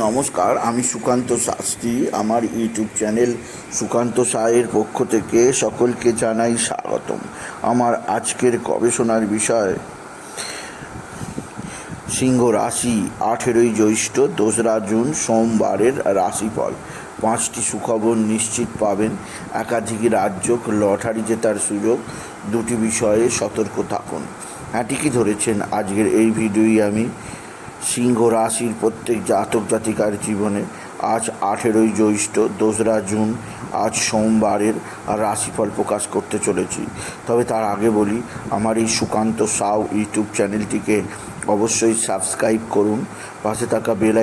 নমস্কার, আমি সুকান্ত শাস্ত্রী। আমার ইউটিউব চ্যানেল সুকান্ত সায়ের পক্ষ থেকে সকলকে জানাই স্বাগতম। আমার আজকের গবেষণার বিষয়, সিংহ রাশি আঠেরোই জ্যৈষ্ঠ, দোসরা জুন, সোমবারের রাশিফল। পাঁচটি সুখবর নিশ্চিত পাবেন। একাধিক রাজ্য লটারি জেতার সুযোগ, দুটি বিষয়ে সতর্ক থাকুন। হ্যাঁ ঠিকই ধরেছেন আজকের এই ভিডিওই আমি। সিংহ রাশির প্রত্যেক জাতক জাতিকার জীবনে আজ আঠেরোই জ্যৈষ্ঠ, দোসরা জুন, আজ সোমবারের রাশিফল প্রকাশ করতে চলেছি। তবে তার আগে বলি, আমার এই সুকান্ত সাউ ইউটিউব চ্যানেলটিকে অবশ্যই সাবস্ক্রাইব করুন, পাশে থাকা বেল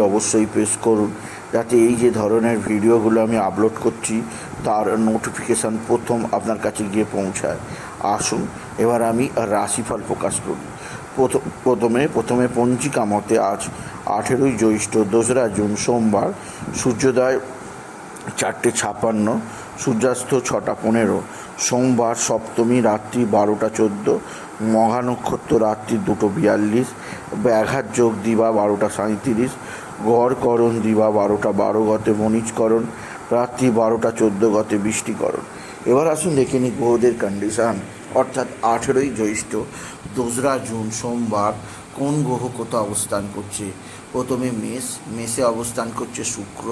অবশ্যই প্রেস করুন, যাতে এই যে ধরনের ভিডিওগুলো আমি আপলোড করছি, তার নোটিফিকেশান প্রথম আপনার কাছে গিয়ে পৌঁছায়। আসুন, এবার আমি রাশিফল প্রকাশ করি। প্রথম প্রথমে প্রথমে পঞ্জিকা মতে আজ আঠেরোই জ্যৈষ্ঠ দোসরা জুন সোমবার, সূর্যোদয় চারটে ছাপান্ন, সূর্যাস্ত ছটা পনেরো, সোমবার সপ্তমী রাত্রি বারোটা চোদ্দ মহা নক্ষত্র রাত্রি দুটো বিয়াল্লিশ, ব্যাঘাত যোগ দিবা বারোটা সাঁত্রিশ গড়করণ দিবা বারোটা বারো গতে বণিজকরণ রাত্রি বারোটা চোদ্দ গতে বৃষ্টিকরণ। এবার আসুন দেখে নিই গ্রহদের কন্ডিশান অর্থাৎ আঠেরোই জ্যৈষ্ঠ, দোসরা জুন সোমবার কোন গ্রহ কোথাও অবস্থান করছে? প্রথমে মেষ, মেষে অবস্থান করছে শুক্র,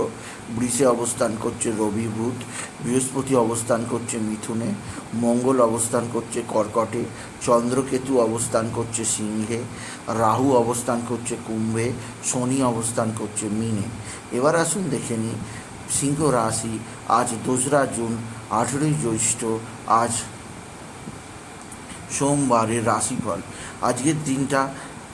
বৃষে অবস্থান করছে রবি বুধ, বৃহস্পতি অবস্থান করছে মিথুনে, মঙ্গল অবস্থান করছে কর্কটে, চন্দ্রকেতু অবস্থান করছে সিংহে, রাহু অবস্থান করছে কুম্ভে, শনি অবস্থান করছে মিনে। এবার আসুন দেখে নিই, সিংহ রাশি আজ দোসরা জুন, আঠেরোই জ্যৈষ্ঠ, আজ সোমবারের রাশিফল। আজকের দিনটা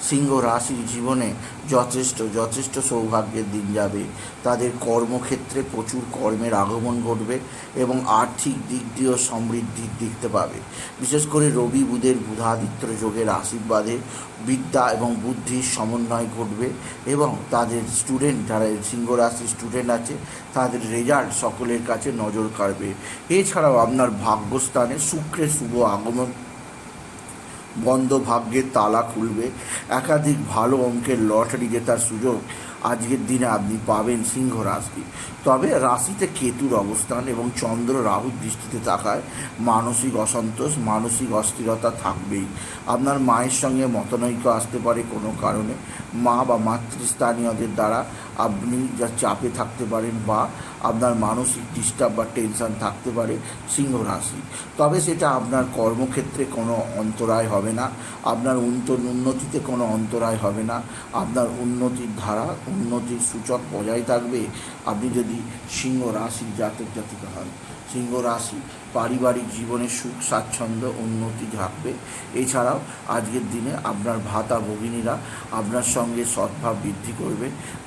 সিংহ রাশির জীবনে যথেষ্ট যথেষ্ট সৌভাগ্যের দিন যাবে। তাদের কর্মক্ষেত্রে প্রচুর কর্মের আগমন ঘটবে এবং আর্থিক দিক দিয়েও সমৃদ্ধির দেখতে পাবে। বিশেষ করে রবি বুধের বুধাদিত্য যোগের আশীর্বাদে বিদ্যা এবং বুদ্ধির সমন্বয় ঘটবে এবং তাদের স্টুডেন্ট যারা সিংহ রাশির স্টুডেন্ট আছে, তাদের রেজাল্ট সকলের কাছে নজর কাড়বে। এছাড়াও আপনার ভাগ্যস্থানে শুক্রের শুভ আগমন বন্ধ ভাগ্যের তালা খুলবে। একাধিক ভালো অঙ্কের লটারি জেতার সুযোগ আজকের দিনে আপনি পাবেন সিংহ রাশি। তবে রাশিতে কেতুর অবস্থান এবং চন্দ্র রাহুর দৃষ্টিতে থাকায় মানসিক অসন্তোষ, মানসিক অস্থিরতা থাকবেই। আপনার মায়ের সঙ্গে মতনৈক্য আসতে পারে কোনো কারণে। মা বা মাতৃস্থানীয়দের দ্বারা আপনি যা চাপে থাকতে পারেন বা আপনার মানসিক ডিস্টার্ব বা টেনশন থাকতে পারে সিংহ রাশি। তবে সেটা আপনার কর্মক্ষেত্রে কোনো অন্তরায় হবে না। আপনার উন্নতিতে কোনো অন্তরায় হবে না। আপনার উন্নতির ধারা উন্নতির সূচক বজায় থাকবে। আপনি যদি সিংহ রাশির জাতক জাতিকা হন, সিংহ রাশি পারিবারিক জীবনে সুখ, স্বাচ্ছন্দ্য, উন্নতি থাকবে এছাড়াও আজকের দিনে আপনার ভাতা ভগিনীরা আপনার সঙ্গে সদ্ভাব বৃদ্ধি করবে।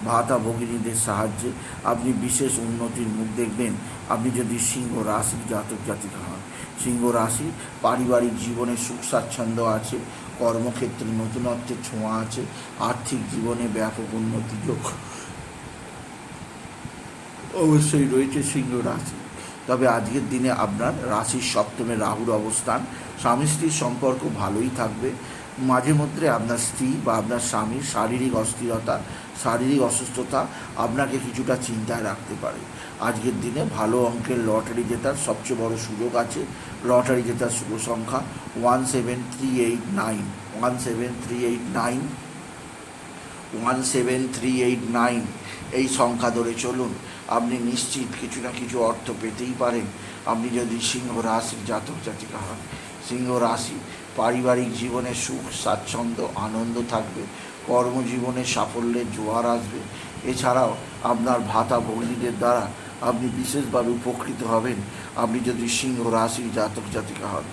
ভাতা ভগিনীদের সাহায্যে আপনি বিশেষ উন্নতির মুখ দেখবেন। আপনি যদি সিংহ রাশির জাতক জাতিকা হন, সিংহ রাশি পারিবারিক জীবনে সুখ, স্বাচ্ছন্দ্য আছে। কর্মক্ষেত্রে নতুনত্বের ছোঁয়া আছে, আর্থিক জীবনে ব্যাপক উন্নতি যোগ। অবশ্যই রয়েছে সিংহ রাশি। তবে আজকের দিনে আপনার রাশির সপ্তমে রাহুর অবস্থান। স্বামী স্ত্রীর সম্পর্ক ভালোই থাকবে। মাঝে মধ্যে আপনার স্ত্রী বা আপনার স্বামীর শারীরিক অস্থিরতা, শারীরিক অসুস্থতা আপনাকে কিছুটা চিন্তায় রাখতে পারে। আজকের দিনে ভালো অঙ্কের লটারি জেতার সবচেয়ে বড় সুযোগ আছে। লটারি জেতার শুভ সংখ্যা one seven three eight nine, one seven three eight nine, one seven three eight nine. এই সংখ্যা ধরে চলুন। আপনি নিশ্চিত কিছু না কিছু অর্থ পেতেই পারেন। আপনি যদি সিংহ রাশির জাতক জাতিকা হন, সিংহ রাশি পারিবারিক জীবনে সুখ, স্বাচ্ছন্দ্য, আনন্দ থাকবে, কর্মজীবনে সাফল্যের জোয়ার আসবে। এছাড়াও আপনার ভাতা ভগ্নীদের দ্বারা আপনি বিশেষভাবে উপকৃত হবেন। আপনি যদি সিংহ রাশির জাতক জাতিকা হন,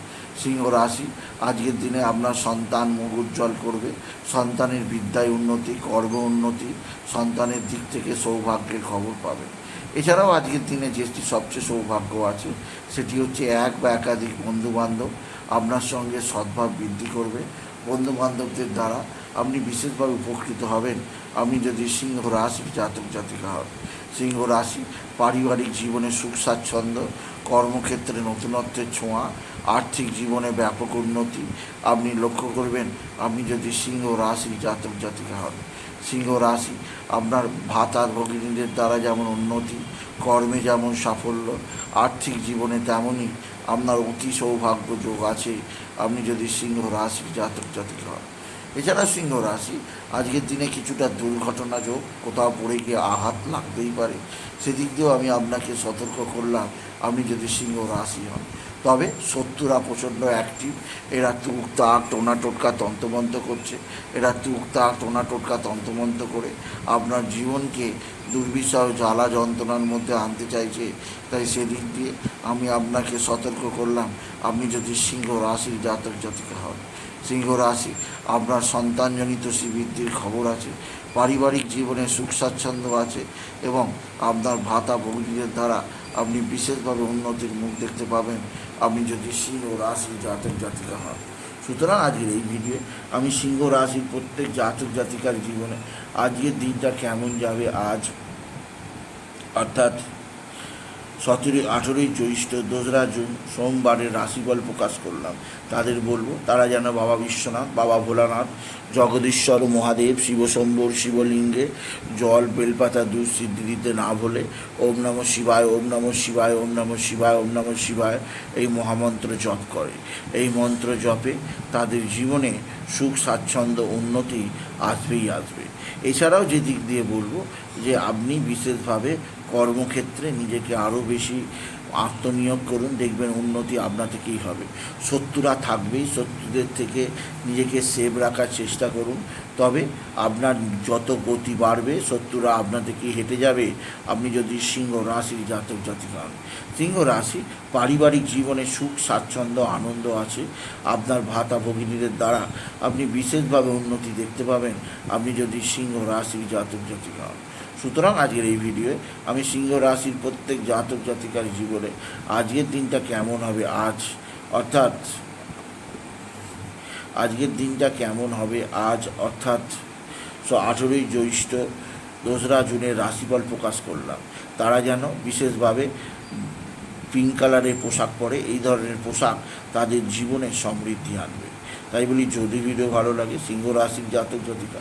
সিংহ রাশি আজকের দিনে আপনার সন্তান মুখ উজ্জ্বল করবে, সন্তানের বিদ্যায় উন্নতি, কর্ম উন্নতি, সন্তানের দিক থেকে সৌভাগ্যের খবর পাবেন এছাড়াও আজকের দিনে যেটি সবচেয়ে সৌভাগ্য আছে, সেটি হচ্ছে এক বা একাধিক বন্ধুবান্ধব আপনার সঙ্গে সদ্ভাব বৃদ্ধি করবে। বন্ধুবান্ধবদের দ্বারা আপনি বিশেষভাবে উপকৃত হবেন। আপনি যদি সিংহ রাশি জাতক জাতিকা হন, সিংহ রাশি পারিবারিক জীবনে সুখ, স্বাচ্ছন্দ্য, কর্মক্ষেত্রে নতুনত্বের ছোঁয়া আর্থিক জীবনে ব্যাপক উন্নতি। আপনি লক্ষ্য করবেন, আপনি যদি সিংহ রাশি জাতক জাতিকা হন, সিংহ রাশি আপনার ভাতার ভগিনীদের দ্বারা যেমন উন্নতি, কর্মে যেমন সাফল্য, আর্থিক জীবনে তেমনই আপনার অতি সৌভাগ্য যোগ আছে। আপনি যদি সিংহ রাশি জাতক জাতিকা হন। এছাড়া সিংহ রাশি, আজকের দিনে কিছুটা দুর্ঘটনা যোগ, কোথাও পড়ে গিয়ে আঘাত লাগতেই পারে। সেদিক দিয়েও আমি আপনাকে সতর্ক করলাম, আপনি যদি সিংহ রাশি হন। তবে শত্রুরা প্রচণ্ড অ্যাক্টিভ এরা তুক তাক, টোনা, টোটকা তন্তমন্ত করছে। এরা তুক তাক, টোনা, টোটকা তন্তমন্ত করে আপনার জীবনকে দুর্বিষহ জ্বালা যন্ত্রণার মধ্যে আনতে চাইছে। তাই সেদিক দিয়ে আমি আপনাকে সতর্ক করলাম, আপনি যদি সিংহ রাশির জাতক জাতিকা হন। সিংহ রাশি, আপনার সন্তানজনিত শ্রীবৃদ্ধির খবর আছে, পারিবারিক জীবনে সুখ স্বাচ্ছন্দ্য আছে এবং আপনার ভাতা ভগ্নীদের দ্বারা আপনি বিশেষভাবে উন্নতির মুখ দেখতে পাবেন। আপনি যদি সিংহ রাশি জাতক জাতিকা হন সুতরাং আজকের এই ভিডিও আমি সিংহ রাশির প্রত্যেক জাতক জাতিকার জীবনে আজকের দিনটা কেমন যাবে আজ? অর্থাৎ সতেরোই, আঠেরোই জ্যৈষ্ঠ দোসরা জুন সোমবারের রাশিফল প্রকাশ করলাম। তাদের বলব, তারা যেন বাবা বিশ্বনাথ, বাবা ভোলানাথ, জগদীশ্বর মহাদেব শিবশম্বর শিবলিঙ্গে জল, বেলপাতা, দুধ সিদ্ধি দিতে না ভুলে ওম নম শিবায়, ওম নম শিবায়, ওম নম শিবায়, ওম নম শিবায় এই মহামন্ত্র জপ করে। এই মন্ত্র জপে তাদের জীবনে সুখ, স্বাচ্ছন্দ্য, উন্নতি আসবেই আসবে। এছাড়াও যে দিক দিয়ে বলব যে আপনি বিশেষভাবে কর্মক্ষেত্রে নিজেকে আরও বেশি আত্মনিয়োগ করুন, দেখবেন উন্নতি আপনা থেকেই হবে। শত্রুরা থাকবেই, শত্রুদের থেকে নিজেকে সেভ রাখার চেষ্টা করুন। তবে আপনার যত গতি বাড়বে, শত্রুরা আপনা থেকেই হেঁটে যাবে। আপনি যদি সিংহ রাশির জাতক, জাতিকা হন। সিংহ রাশি, পারিবারিক জীবনে সুখ, স্বাচ্ছন্দ্য, আনন্দ আছে। আপনার ভাতা ভগিনীদের দ্বারা আপনি বিশেষভাবে উন্নতি দেখতে পাবেন। আপনি যদি সিংহ রাশির জাতক, জাতিকা হন। সুতরাং আজকের এই ভিডিওয়ে আমি সিংহ রাশির প্রত্যেক জাতক জাতিকার জীবনে আজকের দিনটা কেমন হবে আজ, অর্থাৎ, আজকের দিনটা কেমন হবে আজ, অর্থাৎ, সো আঠেরোই জ্যৈষ্ঠ দোসরা জুনের রাশিফল প্রকাশ করলাম। তারা যেন বিশেষভাবে পিঙ্ক কালারের পোশাক পরে, এই ধরনের পোশাক তাদের জীবনে সমৃদ্ধি আনবে। তাই বলি, যদি ভিডিও ভালো লাগে, সিংহ রাশির জাতক জাতিকা